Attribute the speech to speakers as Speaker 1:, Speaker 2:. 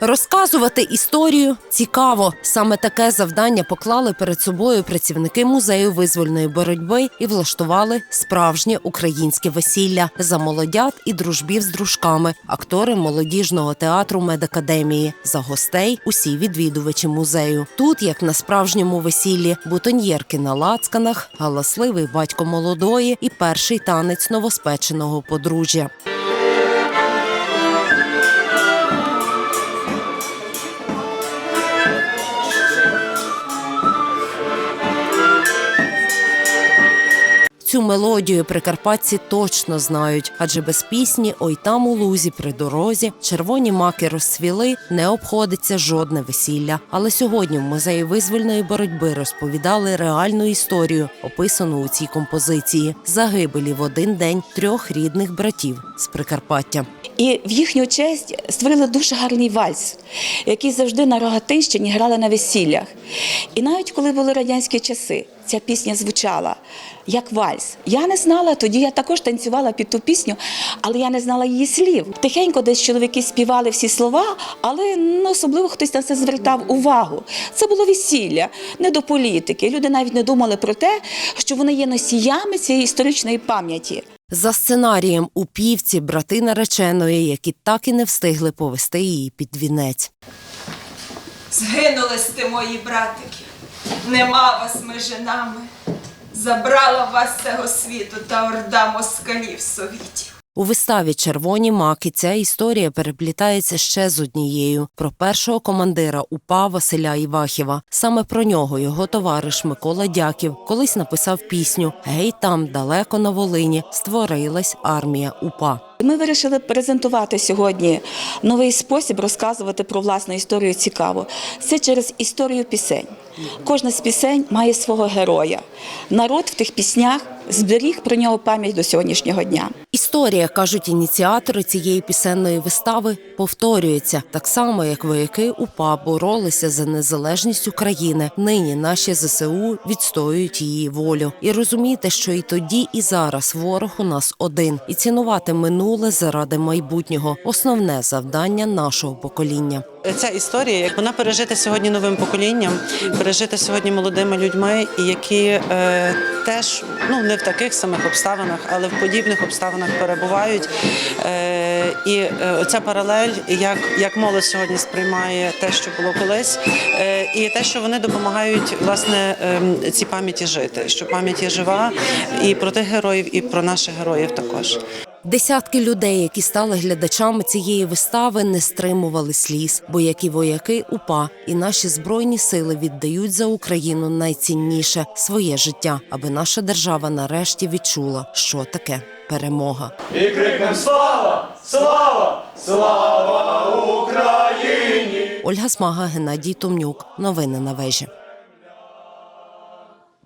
Speaker 1: Розказувати історію цікаво. Саме таке завдання поклали перед собою працівники музею визвольної боротьби і влаштували справжнє українське весілля за молодят і дружбів з дружками, актори молодіжного театру медакадемії. За гостей усі відвідувачі музею. Тут, як на справжньому весіллі, бутоньєрки на лацканах, галасливий батько молодої і перший танець новоспеченого подружжя. Цю мелодію прикарпатці точно знають, адже без пісні Ой там у лузі при дорозі червоні маки розцвіли, не обходиться жодне весілля. Але сьогодні в музеї визвольної боротьби розповідали реальну історію, описану у цій композиції загибелі в один день трьох рідних братів з Прикарпаття.
Speaker 2: І в їхню честь створили дуже гарний вальс, який завжди на Рогатинщині грали на весіллях. І навіть коли були радянські часи, ця пісня звучала як вальс. Я не знала, тоді я також танцювала під ту пісню, але я не знала її слів. Тихенько десь чоловіки співали всі слова, але ну, особливо хтось на це звертав увагу. Це було весілля, не до політики. Люди навіть не думали про те, що вони є носіями цієї історичної пам'яті.
Speaker 1: За сценарієм у півці брати нареченої, які так і не встигли повести її під вінець.
Speaker 3: Згинули сте мої братики, нема вас межи нами. Забрала вас цього світу та орда москалів совітів.
Speaker 1: У виставі Червоні маки ця історія переплітається ще з однією про першого командира УПА Василя Івахіва. Саме про нього його товариш Микола Дяків колись написав пісню Гей, там далеко на Волині створилась армія УПА.
Speaker 2: Ми вирішили презентувати сьогодні новий спосіб розказувати про власну історію цікаво. Це через історію пісень. Кожна з пісень має свого героя. Народ в тих піснях зберіг про нього пам'ять до сьогоднішнього дня.
Speaker 1: Історія, кажуть ініціатори цієї пісенної вистави, повторюється так само, як вояки УПА боролися за незалежність України. Нині наші ЗСУ відстоюють її волю. І розуміти, що і тоді, і зараз ворог у нас один, і цінувати минуле заради майбутнього основне завдання нашого покоління.
Speaker 4: Ця історія вона пережита сьогодні новим поколінням, пережита сьогодні молодими людьми, які е, теж ну не в таких самих обставинах, але в подібних обставинах перебувають. Е, і е, оця паралель, як, як молодь сьогодні сприймає те, що було колись, е, і те, що вони допомагають власне е, цій пам'яті жити, що пам'ять є жива і про тих героїв, і про наших героїв також.
Speaker 1: Десятки людей, які стали глядачами цієї вистави, не стримували сліз, бо як і вояки УПА і наші збройні сили віддають за Україну найцінніше своє життя, аби наша держава нарешті відчула, що таке перемога.
Speaker 5: і крикнем слава, слава, слава Україні!
Speaker 1: Ольга Смага, Геннадій Томнюк. Новини на вежі.